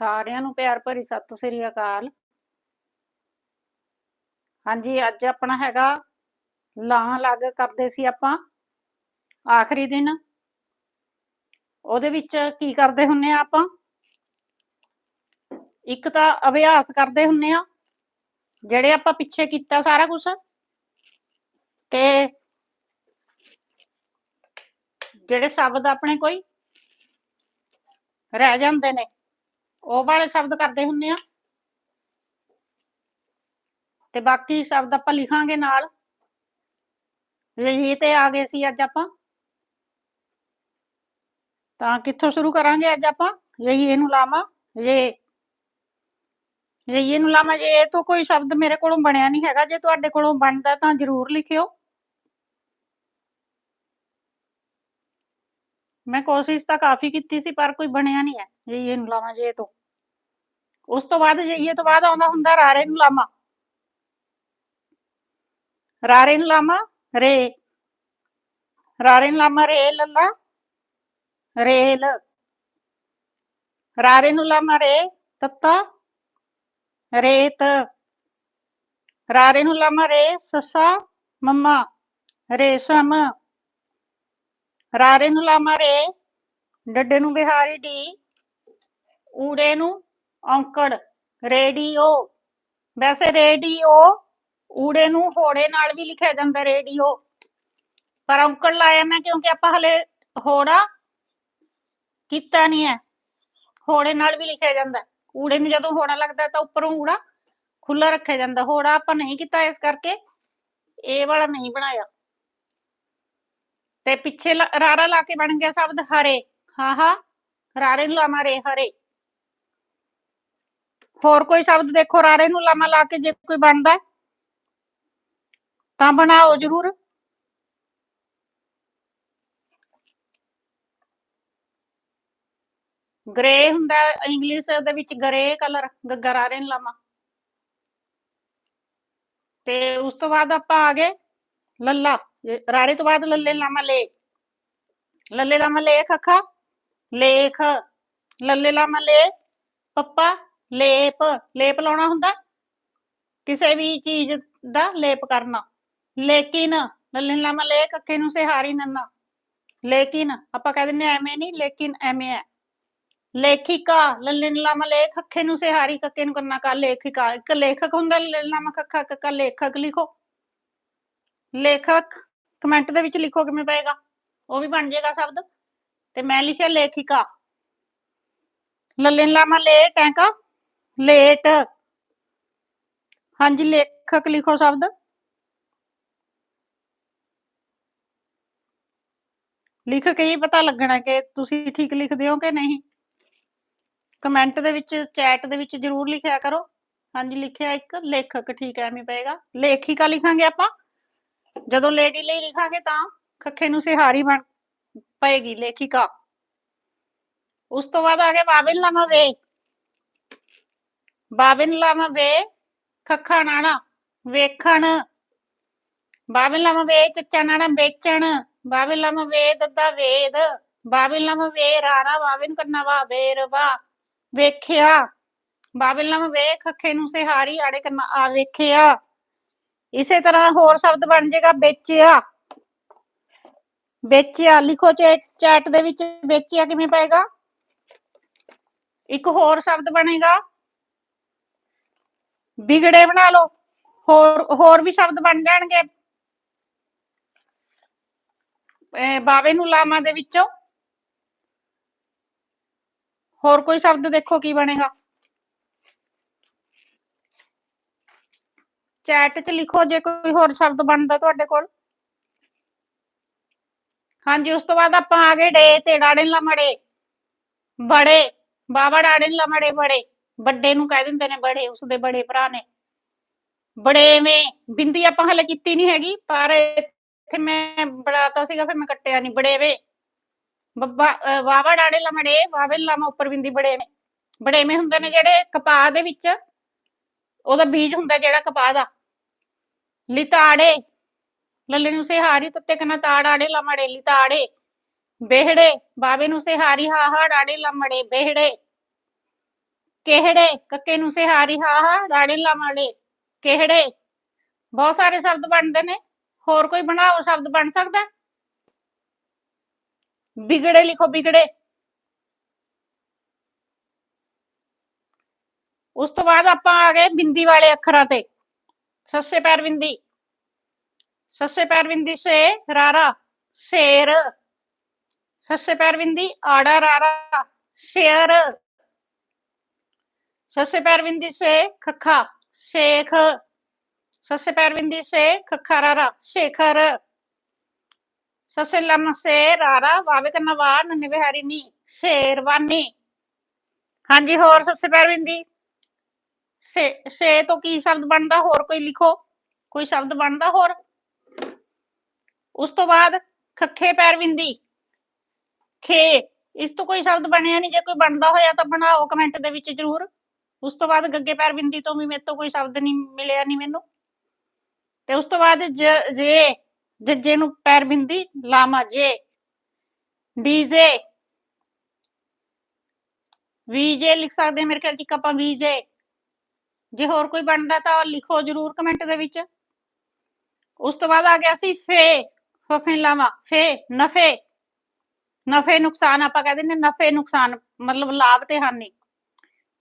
ਸਾਰਿਆਂ ਨੂੰ ਪਿਆਰ ਭਰੀ ਸਤਿ ਸ੍ਰੀ ਅਕਾਲ। ਹਾਂਜੀ, ਅੱਜ ਆਪਣਾ ਹੈਗਾ ਲਾਂ ਲੱਗ ਕਰਦੇ ਸੀ ਆਪਾਂ, ਆਖਰੀ ਦਿਨ। ਉਹਦੇ ਵਿੱਚ ਕੀ ਕਰਦੇ ਹੁੰਨੇ ਆ ਆਪਾਂ? ਇੱਕ ਤਾਂ ਅਭਿਆਸ ਕਰਦੇ ਹੁੰਨੇ ਆ, ਜਿਹੜੇ ਆਪਾਂ ਪਿੱਛੇ ਕੀਤਾ ਸਾਰਾ ਕੁਝ ਤੇ ਜਿਹੜੇ ਸ਼ਬਦ ਆਪਣੇ ਕੋਈ ਰਹਿ ਜਾਂਦੇ ਨੇ। ਉਹ ਵਾਲੇ ਸ਼ਬਦ ਕਰਦੇ ਹੁੰਨੇ ਆ। ਤੇ ਬਾਕੀ ਸ਼ਬਦ ਆਪਾਂ ਲਿਖਾਂਗੇ ਨਾਲ। ਇਹ ਤੇ ਆ ਗਏ ਸੀ ਅੱਜ ਆਪਾਂ। ਤਾਂ ਕਿੱਥੋਂ ਸ਼ੁਰੂ ਕਰਾਂਗੇ ਅੱਜ ਆਪਾਂ? ਯਹੀ ਇਹਨੂੰ ਲਾਵਾਂ, ਜੇ ਇਹ ਨੂੰ ਲਾਵਾਂ, ਜੇ ਇਹ ਤੋਂ ਕੋਈ ਸ਼ਬਦ ਮੇਰੇ ਕੋਲੋਂ ਬਣਿਆ ਨਹੀਂ ਹੈਗਾ, ਜੇ ਤੁਹਾਡੇ ਕੋਲੋਂ ਬਣਦਾ ਤਾਂ ਜਰੂਰ ਲਿਖਿਓ। ਮੈਂ ਕੋਸ਼ਿਸ਼ ਤਾਂ ਕਾਫੀ ਕੀਤੀ ਸੀ, ਪਰ ਕੋਈ ਬਣਿਆ ਨਹੀਂ ਹੈ। ਇਹ ਨੂੰ ਲਾਵਾਂ, ਜੇ ਤੋਂ। ਉਸ ਤੋਂ ਬਾਅਦ ਇਹ ਤੋਂ ਬਾਅਦ ਆਉਂਦਾ ਹੁੰਦਾ ਰਾਰੇ ਨੂੰ ਲਾਮਾ। ਰਾਰੇ ਨੂੰ ਲਾਮਾ, ਰੇ। ਰਾਰੇ ਨੂੰ ਲਾਮਾ, ਰੇ ਲੱਲਾ, ਰੇਲ। ਰਾਰੇ ਨੂੰ ਲਾਵਾਂ ਰੇ, ਤੱਤਾ, ਰੇਤ। ਰਾਰੇ ਨੂੰ ਲਾਮਾ, ਰੇ, ਸੱਸਾ, ਮੰਮਾ ਰੇਸ਼ਮ ਰਾਰੇ ਨੂੰ ਲਾਮਾ, ਰੇ, ਡੱਡੇ ਨੂੰ ਬਿਹਾਰੀ, ਡੀ। ਊੜੇ ਨੂੰ ਔਂਕੜ ਰੇਡੀਓ। ਵੈਸੇ ਰੇਡੀਓ ਊੜੇ ਨੂੰ ਹੋੜੇ ਨਾਲ ਵੀ ਲਿਖਿਆ ਜਾਂਦਾ ਰੇਡੀਓ। ਪਰ ਔਂਕੜ ਲਾਇਆ ਮੈਂ ਕਿਉਂਕਿ ਆਪਾਂ ਹਲੇ ਹੋੜਾ ਕੀਤਾ ਨਹੀਂ ਹੈ। ਹੋੜੇ ਨਾਲ ਵੀ ਲਿਖਿਆ ਜਾਂਦਾ। ਊੜੇ ਨੂੰ ਜਦੋਂ ਹੋੜਾ ਲੱਗਦਾ ਤਾਂ ਉੱਪਰੋਂ ਊੜਾ ਖੁੱਲਾ ਰੱਖਿਆ ਜਾਂਦਾ। ਹੋੜਾ ਆਪਾਂ ਨਹੀਂ ਕੀਤਾ ਇਸ ਕਰਕੇ ਇਹ ਵਾਲਾ ਨਹੀਂ ਬਣਾਇਆ। ਤੇ ਪਿੱਛੇ ਲਾ- ਰਾਰਾ ਲਾ ਕੇ ਬਣ ਗਿਆ ਸ਼ਬਦ ਹਰੇ। ਹਾਂ ਹਾਂ। ਰਾਰੇ ਨੂੰ ਲਾਵਾਂ ਰੇ, ਹਰੇ। ਹੋਰ ਕੋਈ ਸ਼ਬਦ ਦੇਖੋ ਰਾਰੇ ਨੂੰ ਲਾਮਾ ਲਾ ਕੇ ਜੇ ਕੋਈ ਬਣਦਾ ਹੈ, ਤਾਂ ਬਣਾਓ ਜਰੂਰ। ਗ੍ਰੇ ਹੁੰਦਾ ਇੰਗਲਿਸ਼ ਦੇ ਵਿੱਚ ਗ੍ਰੇ ਕਲਰ ਗੱਗਾ ਰਾਰੇ ਨੂੰ ਲਾਮਾ। ਤੇ ਉਸ ਤੋਂ ਬਾਅਦ ਆਪਾਂ ਆ ਗਏ ਲੱਲਾ। ਇਹ ਰਾਰੇ ਤੋਂ ਬਾਅਦ ਲੱਲੇ ਲਾਮਾ ਲੇ ਲੱਲੇ ਲਾਮਾ ਲੇਖ ਅੱਖਾ। ਲੇਖ। ਲੱਲੇ ਲਾਮਾ ਲੇ ਪੱਪਾ। ਲੇਪ ਲੇਪ ਲਾਉਣਾ ਹੁੰਦਾ? ਕਿਸੇ ਵੀ ਚੀਜ਼ ਦਾ ਲੇਪ ਕਰਨਾ। ਲੇਕਿਨ ਲੱਲੇ ਲੇਖ, ਅੱਖੇ ਨੂੰ ਸਿਹਾਰੀ ਨੰਨਾ। ਲੇਕਿਨ, ਆਪਾਂ ਕਹਿ ਦਿੰਦੇ ਐਵੇਂ ਨਹੀਂ, ਲੇਕਿਨ ਐਵੇਂ ਹੈ। ਲੇਖਿਕਾ ਲੱਲੇ ਲੇਖ, ਅੱਖੇ ਨੂੰ ਸਿਹਾਰੀ, ਕੱਕੇ ਨੂੰ ਕਰਨਾ ਕਾ ਲੇਖਿਕਾ। ਇੱਕ ਲੇਖਕ ਹੁੰਦਾ ਲੱਲੇ ਲਾਮਾ ਕੱਖਾ, ਕੱਕਾ ਲੇਖਕ ਲਿਖੋ। ਲੇਖਕ, ਕਮੈਂਟ ਦੇ ਵਿੱਚ ਲਿਖੋ ਕਿਵੇਂ ਪਏਗਾ। ਉਹ ਵੀ ਬਣ ਜਾਏਗਾ ਸ਼ਬਦ। ਤੇ ਮੈਂ ਲਿਖਿਆ ਲੇਖਿਕਾ। ਲੱਲੇ ਲਾਮਾ ਲੇ ਟੈਂਕਾ। ਲੇਟ। ਹਾਂਜੀ, ਲੇਖਕ ਲਿਖੋ ਸ਼ਬਦ। ਲਿਖ ਕੇ ਹੀ ਪਤਾ ਲੱਗਣਾ ਕਿ ਤੁਸੀਂ ਠੀਕ ਲਿਖਦੇ ਹੋ ਕਿ ਨਹੀਂ। ਕਮੈਂਟ ਦੇ ਵਿੱਚ, ਚੈਟ ਦੇ ਵਿੱਚ ਜਰੂਰ ਲਿਖਿਆ ਕਰੋ। ਹਾਂਜੀ, ਲਿਖਿਆ ਇੱਕ ਲੇਖਕ, ਠੀਕ ਐ ਐਵੇਂ ਪਏਗਾ। ਲੇਖਿਕਾ ਲਿਖਾਂਗੇ ਆਪਾਂ। ਜਦੋਂ ਲੇਡੀ ਲਈ ਲਿਖਾਂਗੇ ਤਾਂ ਖੱਖੇ ਨੂੰ ਸਿਹਾਰੀ ਬਣ ਪਏਗੀ ਲੇਖਿਕਾ। ਉਸ ਤੋਂ ਬਾਅਦ ਆ ਗਿਆ ਬਾਬਿਲ ਲਾਮਾ ਵੇ ਬਾਬਿਨ ਲਾਮਾ ਵੇ ਖੱਖਾ ਨਾਣਾ ਵੇਖਣ। ਬਾਬਿਲ ਲਾਮਾ ਵੇ ਚੱਚਾ ਨਾਣਾ ਵੇਚਣ। ਬਾਬਿਲ ਲਾਮਾ ਵੇ ਦੱਦਾ ਵੇਦ। ਬਾਬਿਲ ਲਾਮਾ ਵੇ ਰਾਰਾ ਬਾਬਿਨ ਕਰਨਾ ਵਾ ਵੇਰਵਾ ਵੇਖਿਆ। ਬਾਬਿਲ ਲਾਮਾ ਵੇ ਖੱਖੇ ਨੂੰ ਸਿਹਾਰੀ, ਆੜੇ ਕਰਨਾ ਆ ਵੇਖਿਆ। ਇਸੇ ਤਰ੍ਹਾਂ ਹੋਰ ਸ਼ਬਦ ਬਣ ਜਾਏਗਾ ਵੇਚਿਆ। ਵੇਚਿਆ, ਲਿਖੋ ਚੈਟ ਦੇ ਵਿੱਚ ਵੇਚਿਆ ਕਿਵੇਂ ਪਏਗਾ? ਇੱਕ ਹੋਰ ਸ਼ਬਦ ਬਣੇਗਾ। ਵਿਗੜੇ ਬਣਾ ਲਓ। ਹੋਰ ਹੋਰ ਵੀ ਸ਼ਬਦ ਬਣ ਜਾਣਗੇ। ਬਾਵੇ ਨੂੰ ਲਾਮਾ ਦੇ ਵਿੱਚੋਂ। ਹੋਰ ਕੋਈ ਸ਼ਬਦ ਦੇਖੋ ਕੀ ਬਣੇਗਾ। ਚੈਟ 'ਚ ਲਿਖੋ ਜੇ ਕੋਈ ਹੋਰ ਸ਼ਬਦ ਬਣਦਾ ਤੁਹਾਡੇ ਕੋਲ। ਹਾਂਜੀ, ਉਸ ਤੋਂ ਬਾਅਦ ਆਪਾਂ ਆ ਗਏ ਡੇ, ਤੇ ਡਾੜੇ ਲਮੜੇ। ਬੜੇ ਬਾਬਾ ਡਾੜੇ ਲਮੜੇ, ਬੜੇ। ਵੱਡੇ ਨੂੰ ਕਹਿ ਦਿੰਦੇ ਨੇ ਬੜੇ, ਉਸਦੇ ਬੜੇ ਭਰਾ ਨੇ। ਬੜੇਵੇਂ ਬਿੰਦੀ ਆਪਾਂ ਹਲੇ ਕੀਤੀ ਨਹੀਂ ਹੈਗੀ, ਪਰ ਇੱਥੇ ਮੈਂ ਬੜਾਤਾ ਸੀਗਾ, ਫਿਰ ਮੈਂ ਕੱਟਿਆ ਨਹੀਂ ਬੜੇਵੇਂ ਬੱਬਾ ਵਾਵਾ ਡਾੜੇ ਲਮੜੇ ਵਾਵੇ ਲਾਮਾ ਉੱਪਰ ਬਿੰਦੀ ਬੜੇਵੇਂ ਬੜੇਵੇਂ ਹੁੰਦੇ ਨੇ ਜਿਹੜੇ ਕਪਾਹ ਦੇ ਵਿੱਚ, ਉਹਦਾ ਬੀਜ ਹੁੰਦਾ ਜਿਹੜਾ ਕਪਾਹ ਦਾ। ਲਿਤਾੜੇ, ਲੱਲੇ ਨੂੰ ਸਿਹਾਰੀ ਤੱਤੇ ਕਨਾ ਤਾੜਾੜੇ ਲਮੜੇ ਲਿਤਾੜੇ। ਬਿਹੜੇ ਬਾਵੇ ਨੂੰ ਸਿਹਾਰੀ ਹਾ ਹਾ ਡਾੜੇ ਲਮੜੇ ਬਿਹੜੇ। ਕਿਹੜੇ? ਕੱਕੇ ਨੂੰ ਸਿਹਾਰੀ ਹਾ ਹਾ, ਰਾੜੇ ਲਾਵਾੜੇ ਕਿਹੜੇ? ਬਹੁਤ ਸਾਰੇ ਸ਼ਬਦ ਬਣਦੇ ਨੇ। ਹੋਰ ਕੋਈ ਬਣਾਓ ਸ਼ਬਦ ਬਣ ਸਕਦਾ? ਹੈ? ਲਿਖੋ, ਵਿਗੜੇ। ਉਸ ਤੋਂ ਬਾਅਦ ਆਪਾਂ ਆ ਗਏ ਬਿੰਦੀ ਵਾਲੇ ਅੱਖਰਾਂ ਤੇ। ਸੱਸੇ ਪੈਰ ਬਿੰਦੀ। ਸੱਸੇ ਪੈਰ ਬਿੰਦੀ ਸੇ ਰਾਰਾ, ਸ਼ੇਰ। ਸੱਸੇ ਪੈਰ ਬਿੰਦੀ, ਆੜਾ, ਰਾਰਾ, ਸ਼ੇਰ। ਸੱਸੇ ਪੈਰ ਬਿੰਦੀ ਸੇ ਖੱਖਾ, ਸ਼ੇਖ। ਸੱਸੇ ਪੈਰ ਬਿੰਦੀ ਸੇ ਖੱਖਾ ਰਾਰਾ, ਸ਼ੇਖਰ। ਸੱਸੇ ਲਮ ਸੇ ਰਾਰਾ ਵਾਵੇ ਕਰਨਾ ਵਾ ਨੰਨੇ ਬਿਹਾਰੀ ਨੀ ਸ਼ੇਰਵਾਨੀ ਹਾਂਜੀ, ਹੋਰ ਸੱਸੇ ਪੈਰ ਬਿੰਦੀ ਸੇ ਸੇ ਤੋਂ ਕੀ ਸ਼ਬਦ ਬਣਦਾ? ਹੋਰ ਕੋਈ ਲਿਖੋ। ਕੋਈ ਸ਼ਬਦ ਬਣਦਾ ਹੋਰ? ਉਸ ਤੋਂ ਬਾਅਦ ਖੱਖੇ ਪੈਰ ਬਿੰਦੀ ਖੇ, ਇਸ ਤੋਂ ਕੋਈ ਸ਼ਬਦ ਬਣਿਆ ਨਹੀਂ ਜੇ ਕੋਈ ਬਣਦਾ ਹੋਇਆ ਤਾਂ ਬਣਾਓ ਕਮੈਂਟ ਦੇ ਵਿੱਚ ਜ਼ਰੂਰ। ਉਸ ਤੋਂ ਬਾਅਦ ਗੱਗੇ ਪੈਰ ਬਿੰਦੀ ਤੋਂ ਵੀ ਮੇਰੇ ਤੋਂ ਕੋਈ ਸ਼ਬਦ ਨਹੀਂ ਮਿਲਿਆ ਨਹੀਂ ਮੈਨੂੰ। ਤੇ ਉਸ ਤੋਂ ਬਾਅਦ ਜ- ਜੇ, ਜੱਜੇ ਨੂੰ ਪੈਰ ਬਿੰਦੀ ਲਾਮਾ ਜੇ, ਡੀਜੇ, ਵੀਜੇ ਲਿਖ ਸਕਦੇ ਮੇਰੇ ਖਿਆਲ ਚ ਆਪਾਂ ਵੀਜੇ। ਜੇ ਹੋਰ ਕੋਈ ਬਣਦਾ ਤਾਂ ਲਿਖੋ ਜਰੂਰ ਕਮੈਂਟ ਦੇ ਵਿੱਚ। ਉਸ ਤੋਂ ਬਾਅਦ ਆ ਗਿਆ ਸੀ ਫੇ ਫਫੇ ਲਾਵਾ ਫੇ, ਨਫੇ। ਨਫੇ ਨੁਕਸਾਨ ਆਪਾਂ ਕਹਿੰਦੇ ਨੇ ਨਫੇ ਨੁਕਸਾਨ, ਮਤਲਬ ਲਾਭ ਤੇ ਹਾਨੀ।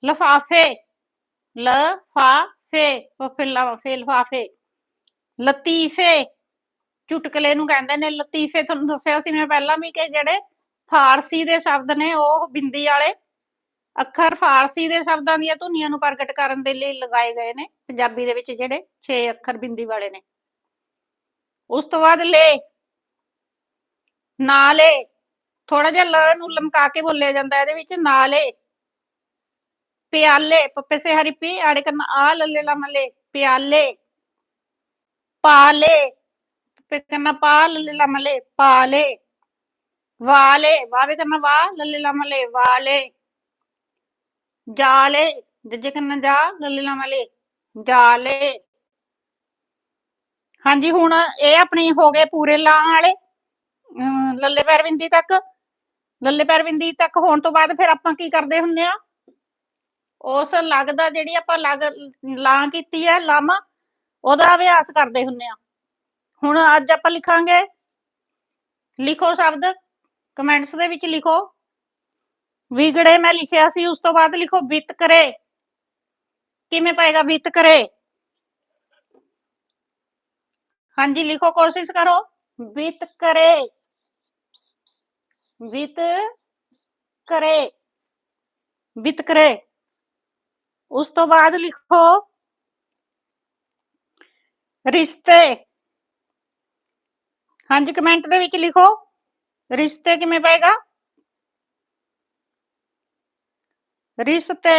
ਲਫਾਫੇ ਲਫਾਫੇ ਫੇ, ਲਫਾਫੇ। ਲਤੀਫੇ, ਚੁਟਕਲੇ ਨੂੰ ਕਹਿੰਦੇ ਨੇ। ਲਤੀਫੇ ਤੁਹਾਨੂੰ ਦੱਸਿਆ ਸੀ ਮੈਂ ਪਹਿਲਾਂ ਵੀ ਕਿ ਜਿਹੜੇ ਫਾਰਸੀ ਦੇ ਸ਼ਬਦ ਨੇ, ਉਹ ਬਿੰਦੀ ਵਾਲੇ ਅੱਖਰ ਫਾਰਸੀ ਦੇ ਸ਼ਬਦਾਂ ਦੀਆਂ ਧੁਨੀਆਂ ਨੂੰ ਪ੍ਰਗਟ ਕਰਨ ਦੇ ਲਈ ਲਗਾਏ ਗਏ ਨੇ। ਪੰਜਾਬੀ ਦੇ ਵਿੱਚ ਜਿਹੜੇ 6 ਅੱਖਰ ਬਿੰਦੀ ਵਾਲੇ ਨੇ। ਉਸ ਤੋਂ ਬਾਅਦ ਲੈ, ਨਾਲੇ ਥੋੜਾ ਜਿਹਾ ਲ ਨੂੰ ਲਮਕਾ ਕੇ ਬੋਲਿਆ ਜਾਂਦਾ, ਇਹਦੇ ਵਿੱਚ ਨਾਲੇ। ਪਿਆਲੇ, ਪੱਪੇ ਸੇ ਹਰੀ ਪੀ, ਆੜੇ ਕਰਨਾ ਆ, ਲੱਲੇ ਲਮਲੇ ਪਿਆਲੇ, ਪਾਲੇ, ਪੱਪੇ ਕਰਨਾ ਪਾ, ਲੱਲੇ ਲਮਲੇ ਪਾਲੇ, ਵਾਲੇ, ਵਾਵੇ ਕਰਨਾ ਵਾ, ਲੱਲੇ ਲਮਲੇ ਵਾਲੇ, ਜਾਲੇ, ਜੱਜੇ ਕਰਨਾ ਜਾ, ਲੱਲੇ ਲਮਲੇ ਜਾਲੇ। ਹਾਂਜੀ, ਹੁਣ ਇਹ ਆਪਣੀ ਹੋ ਗਏ ਪੂਰੇ ਲਾਂ ਵਾਲੇ ਲੱਲੇ ਪੈਰ ਬਿੰਦੀ ਤੱਕ, ਲੱਲੇ ਪੈਰ ਬਿੰਦੀ ਤੱਕ ਹੋਣ ਤੋਂ ਬਾਅਦ ਫਿਰ ਆਪਾਂ ਕੀ ਕਰਦੇ ਹੁੰਨੇ ਆ? ਉਸ ਲੱਗ ਦਾ ਜਿਹੜੀ ਆਪਾਂ ਲੱਗ, ਲਾਂ ਕੀਤੀ ਹੈ ਲਮ, ਉਹਦਾ ਅਭਿਆਸ ਕਰਦੇ ਹੁੰਨੇ ਆ ਹੁਣ ਅੱਜ ਆਪਾਂ ਲਿਖਾਂਗੇ, ਲਿਖੋ ਸ਼ਬਦ, ਕਮੈਂਟਸ ਦੇ ਵਿੱਚ ਲਿਖੋ। ਵਿਗੜੇ ਮੈਂ ਲਿਖਿਆ ਸੀ, ਉਸ ਤੋਂ ਬਾਅਦ ਲਿਖੋ ਵਿਤਕਰੇ ਕਿਵੇਂ ਪਏਗਾ ਵਿਤਕਰੇ ਹਾਂਜੀ, ਲਿਖੋ, ਕੋਸ਼ਿਸ਼ ਕਰੋ। ਵਿਤਕਰੇ ਵਿਤ ਕਰੇ। ਵਿਤਕਰੇ ਉਸ ਤੋਂ ਬਾਅਦ ਲਿਖੋ ਰਿਸ਼ਤੇ ਹਾਂਜੀ ਕਮੈਂਟ ਦੇ ਵਿੱਚ ਲਿਖੋ ਰਿਸ਼ਤੇ ਕਿਵੇਂ ਪਏਗਾ ਰਿਸ਼ਤੇ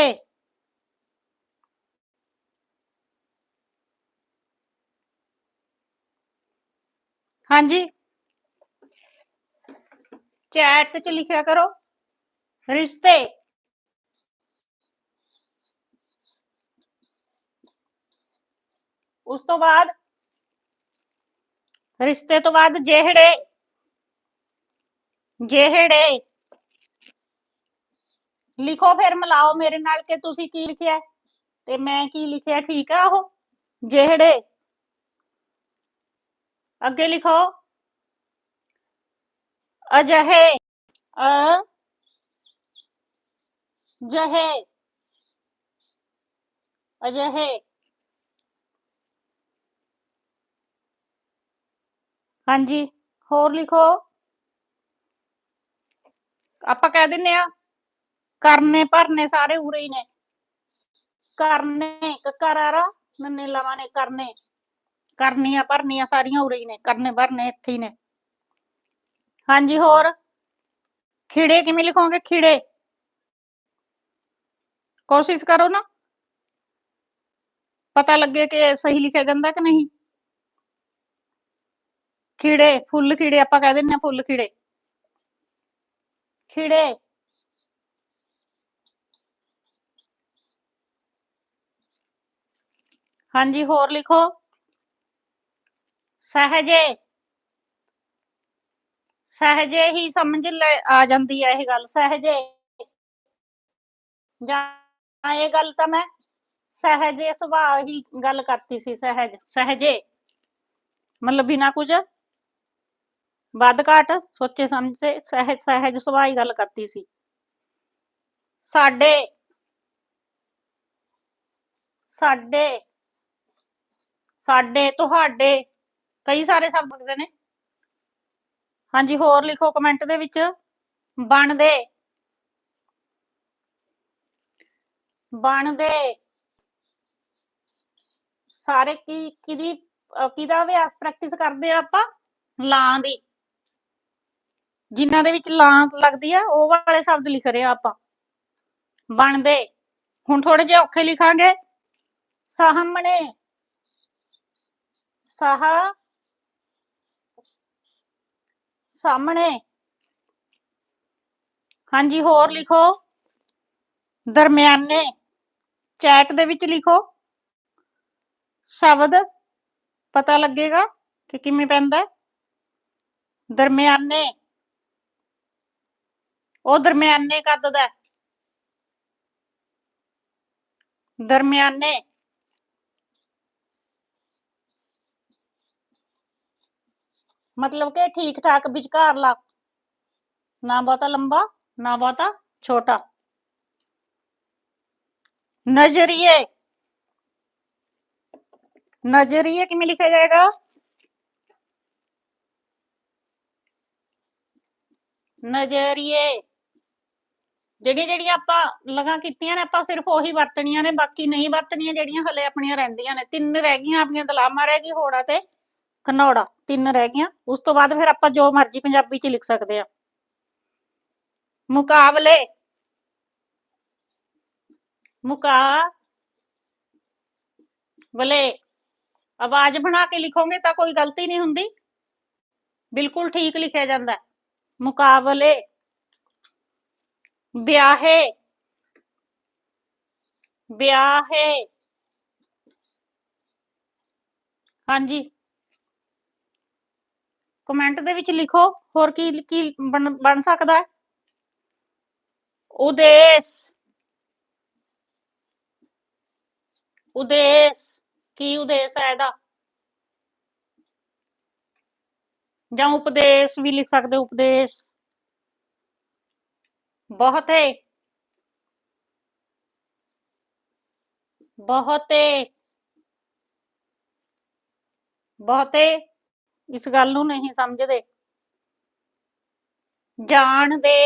ਹਾਂਜੀ ਚੈਟ 'ਚ ਲਿਖਿਆ ਕਰੋ ਰਿਸ਼ਤੇ ਉਸ ਤੋਂ ਬਾਅਦ ਰਿਸ਼ਤੇ ਤੋਂ ਬਾਅਦ ਜਿਹੜੇ ਜਿਹੜੇ ਲਿਖੋ ਫਿਰ ਮਿਲਾਓ ਮੇਰੇ ਨਾਲ ਕਿ ਤੁਸੀਂ ਕੀ ਲਿਖਿਆ ਤੇ ਮੈਂ ਕੀ ਲਿਖਿਆ, ਠੀਕ ਆ ਉਹ? ਜਿਹੜੇ ਅੱਗੇ ਲਿਖੋ। ਅਜਿਹੇ, ਅ ਜਹੇ ਅਜਿਹੇ ਹਾਂਜੀ ਹੋਰ ਲਿਖੋ ਆਪਾਂ ਕਹਿ ਦਿੰਨੇ ਆ ਕਰਨੇ ਭਰਨੇ ਸਾਰੇ ਉਰੇ ਹੀ ਨੇ ਕਰਨੇ ਕਕਰਾਰਾ ਨੰਨੇ ਲਵਾ ਨੇ ਕਰਨੇ ਕਰਨੀਆਂ ਭਰਨੀਆਂ ਸਾਰੀਆਂ ਉਰੇ ਹੀ ਨੇ ਕਰਨੇ ਭਰਨੇ ਇੱਥੇ ਹੀ ਨੇ ਹਾਂਜੀ ਹੋਰ ਖਿੜੇ ਕਿਵੇਂ ਲਿਖੋਗੇ ਖਿੜੇ ਕੋਸ਼ਿਸ਼ ਕਰੋ ਨਾ ਪਤਾ ਲੱਗੇ ਕਿ ਸਹੀ ਲਿਖਿਆ ਜਾਂਦਾ ਕਿ ਨਹੀਂ ਖਿੜੇ, ਫੁੱਲ ਖਿੜੇ, ਆਪਾਂ ਕਹਿ ਦਿੰਨੇ ਆ ਫੁੱਲ ਖਿੜੇ। ਖਿੜੇ। ਹਾਂਜੀ, ਹੋਰ ਲਿਖੋ। ਸਹਜੇ। ਸਹਜੇ ਹੀ ਸਮਝ ਲੈ, ਆ ਜਾਂਦੀ ਹੈ ਇਹ ਗੱਲ, ਸਹਜੇ। ਜਾਂ ਇਹ ਗੱਲ ਤਾਂ ਮੈਂ ਸਹਿਜੇ ਸੁਭਾਅ ਹੀ ਗੱਲ ਕਰਤੀ ਸੀ, ਸਹਿਜ, ਸਹਿਜੇ। ਮਤਲਬ ਬਿਨਾ ਕੁਝ। ਵੱਧ ਘਾਟ ਸੋਚੇ ਸਮਝੇ ਸਹਿਜ ਸਹਿਜ ਸੁਭਾਅ ਗੱਲ ਕਰਤੀ ਸੀ। ਸਾਡੇ ਸਾਡੇ ਸਾਡੇ ਤੁਹਾਡੇ ਕਈ ਸਾਰੇ ਸ਼ਬਦ ਹੁੰਦੇ ਨੇ। ਹਾਂਜੀ, ਹੋਰ ਲਿਖੋ ਕਮੈਂਟ ਦੇ ਵਿੱਚ। ਬਣਦੇ ਬਣਦੇ ਸਾਰੇ ਕੀ ਕਿਹਦੀ ਅਹ ਕਿਹਦਾ ਅਭਿਆਸ ਪ੍ਰੈਕਟਿਸ ਕਰਦੇ ਆ ਆਪਾਂ? ਲਾਂ ਦੀ। ਜਿਨ੍ਹਾਂ ਦੇ ਵਿੱਚ ਲਾਂ ਲੱਗਦੀ ਆ, ਉਹ ਵਾਲੇ ਸ਼ਬਦ ਲਿਖ ਰਹੇ ਆ ਆਪਾਂ। ਬਣਦੇ। ਹੁਣ ਥੋੜੇ ਜਿਹਾ ਔਖੇ ਲਿਖਾਂਗੇ। ਸਾਹਮਣੇ। ਸਾਹ। ਸਾਹਮਣੇ। ਹਾਂਜੀ, ਹੋਰ ਲਿਖੋ। ਦਰਮਿਆਨੇ। ਚੈਟ ਦੇ ਵਿੱਚ ਲਿਖੋ। ਸ਼ਬਦ। ਪਤਾ ਲੱਗੇਗਾ ਕਿ ਕਿਵੇਂ ਪੈਂਦਾ। ਦਰਮਿਆਨੇ। ਉਹ ਦਰਮਿਆਨੇ ਕੱਦ ਦਾ ਹੈ। ਦਰਮਿਆਨੇ ਮਤਲਬ ਕਿ ਠੀਕ ਠਾਕ ਵਿਚਕਾਰਲਾ ਨਾ ਬਹੁਤਾ ਲੰਬਾ ਨਾ ਬਹੁਤਾ ਛੋਟਾ ਨਜ਼ਰੀਏ ਨਜ਼ਰੀਏ ਕਿਵੇਂ ਲਿਖਿਆ ਜਾਏਗਾ ਨਜ਼ਰੀਏ ਜਿਹੜੀਆਂ ਜਿਹੜੀਆਂ ਆਪਾਂ ਲਗਾ ਕੀਤੀਆਂ ਨੇ, ਆਪਾਂ ਸਿਰਫ ਉਹੀ ਵਰਤਣੀਆਂ ਨੇ, ਬਾਕੀ ਨਹੀਂ ਵਰਤਣੀਆਂ ਜਿਹੜੀਆਂ ਹਲੇ ਆਪਣੀਆਂ ਰਹਿੰਦੀਆਂ ਨੇ। ਤਿੰਨ ਰਹਿ ਗਈਆਂ ਆਪਣੀਆਂ, ਦਲਾਮਾ ਰਹਿ ਗਈ, ਹੋੜਾ ਤੇ ਘਨੌੜਾ, ਤਿੰਨ ਰਹਿ ਗਈਆਂ। ਉਸ ਤੋਂ ਬਾਅਦ ਫਿਰ ਆਪਾਂ ਜੋ ਮਰਜ਼ੀ ਪੰਜਾਬੀ ਚ ਲਿਖ ਸਕਦੇ ਆ। ਮੁਕਾਬਲੇ। ਮੁਕਾਬਲੇ। ਆਵਾਜ਼ ਬਣਾ ਕੇ ਲਿਖੋਗੇ ਤਾਂ ਕੋਈ ਗਲਤੀ ਨਹੀਂ ਹੁੰਦੀ। ਬਿਲਕੁਲ ਠੀਕ ਲਿਖਿਆ ਜਾਂਦਾ। ਮੁਕਾਬਲੇ। ਵਿਆਹੇ। ਵਿਆਹੇ। ਹਾਂਜੀ। ਕਮੈਂਟ ਦੇ ਵਿੱਚ ਲਿਖੋ ਹੋਰ ਕੀ ਕੀ ਬਣ ਸਕਦਾ ਹੈ? ਉਦੇਸ਼। ਉਦੇਸ਼। ਕੀ ਉਦੇਸ਼ ਹੈ ਇਹਦਾ? ਜਾਂ ਉਪਦੇਸ਼ ਵੀ ਲਿਖ ਸਕਦੇ ਹੋ, ਉਪਦੇਸ਼। ਬਹੁਤੇ ਬਹੁਤੇ ਬਹੁਤੇ ਇਸ ਗੱਲ ਨੂੰ ਨਹੀਂ ਸਮਝਦੇ। ਜਾਣਦੇ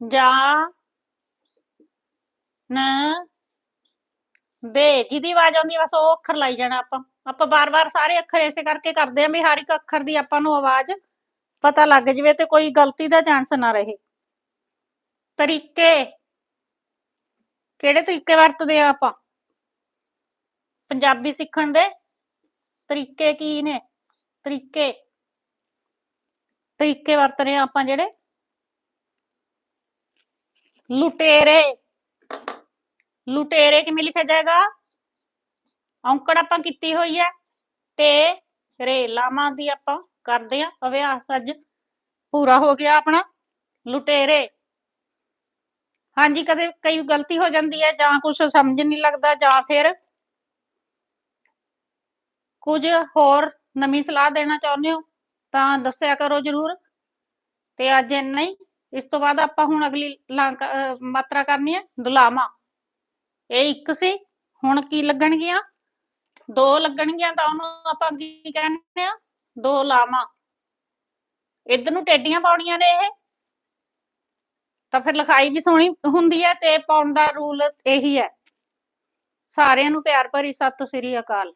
ਜਾਂ ਨ ਦੇ। ਜਿਹਦੀ ਆਵਾਜ਼ ਆਉਂਦੀ ਬਸ ਉਹ ਅੱਖਰ ਲਾਈ ਜਾਣਾ ਆਪਾਂ। ਆਪਾਂ ਬਾਰ-ਬਾਰ ਸਾਰੇ ਅੱਖਰ ਐਸੇ ਕਰਕੇ ਕਰਦੇ ਆਂ ਵੀ ਹਰ ਇੱਕ ਅੱਖਰ ਦੀ ਆਪਾਂ ਨੂੰ ਆਵਾਜ਼ ਪਤਾ ਲੱਗ ਜਵੇ ਤੇ ਕੋਈ ਗਲਤੀ ਦਾ ਚਾਂਸ ਨਾ ਰਹੇ। ਤਰੀਕੇ। ਕਿਹੜੇ ਤਰੀਕੇ ਵਰਤਦੇ ਆ ਆਪਾਂ? ਪੰਜਾਬੀ ਸਿੱਖਣ ਦੇ ਤਰੀਕੇ ਕੀ ਨੇ? ਤਰੀਕੇ। ਤਰੀਕੇ ਵਰਤ ਰਹੇ ਆ ਆਪਾਂ ਜਿਹੜੇ। ਲੁਟੇਰੇ। ਲੁਟੇਰੇ ਕਿਵੇਂ ਲਿਖਿਆ ਜਾਏਗਾ? ਔਂਕੜ ਆਪਾਂ ਕੀਤੀ ਹੋਈ ਹੈ ਤੇ ਰੇ ਲਾਵਾਂ ਦੀ ਆਪਾਂ ਕਰਦੇ ਆ ਅਭਿਆਸ। ਅੱਜ ਪੂਰਾ ਹੋ ਗਿਆ ਆਪਣਾ। ਲੁਟੇਰੇ। ਹਾਂਜੀ, ਕਦੇ ਕਈ ਗਲਤੀ ਹੋ ਜਾਂਦੀ ਹੈ, ਜਾਂ ਕੁਝ ਸਮਝ ਨਹੀਂ ਲੱਗਦਾ, ਜਾਂ ਫਿਰ ਕੁਝ ਹੋਰ ਨਵੀਂ ਸਲਾਹ ਦੇਣਾ ਚਾਹੁੰਦੇ ਹੋ, ਤਾਂ ਦੱਸਿਆ ਕਰੋ ਜਰੂਰ। ਤੇ ਅੱਜ ਇੰਨਾ ਹੀ। ਇਸ ਤੋਂ ਬਾਅਦ ਆਪਾਂ ਹੁਣ ਅਗਲੀ ਮਾਤਰਾ ਕਰਨੀ ਹੈ ਦੁਲਾਮਾ ਇਹ ਇੱਕ ਸੀ, ਹੁਣ ਕੀ ਲੱਗਣਗੀਆਂ? ਦੋ ਲੱਗਣਗੀਆਂ, ਤਾਂ ਉਹਨੂੰ ਆਪਾਂ ਕੀ ਕਹਿੰਦੇ ਆ ਦੋ ਲਾਵਾਂ। ਇਧਰ ਨੂੰ ਟੇਡੀਆਂ ਪਾਉਣੀਆਂ ਨੇ ਇਹ। ਤਾਂ ਫਿਰ ਲਿਖਾਈ ਵੀ ਸੋਹਣੀ ਹੁੰਦੀ ਹੈ ਤੇ ਪਾਉਣ ਦਾ ਰੂਲ ਇਹੀ ਹੈ। ਸਾਰਿਆਂ ਨੂੰ ਪਿਆਰ ਭਰੀ ਸਤਿ ਸ੍ਰੀ ਅਕਾਲ।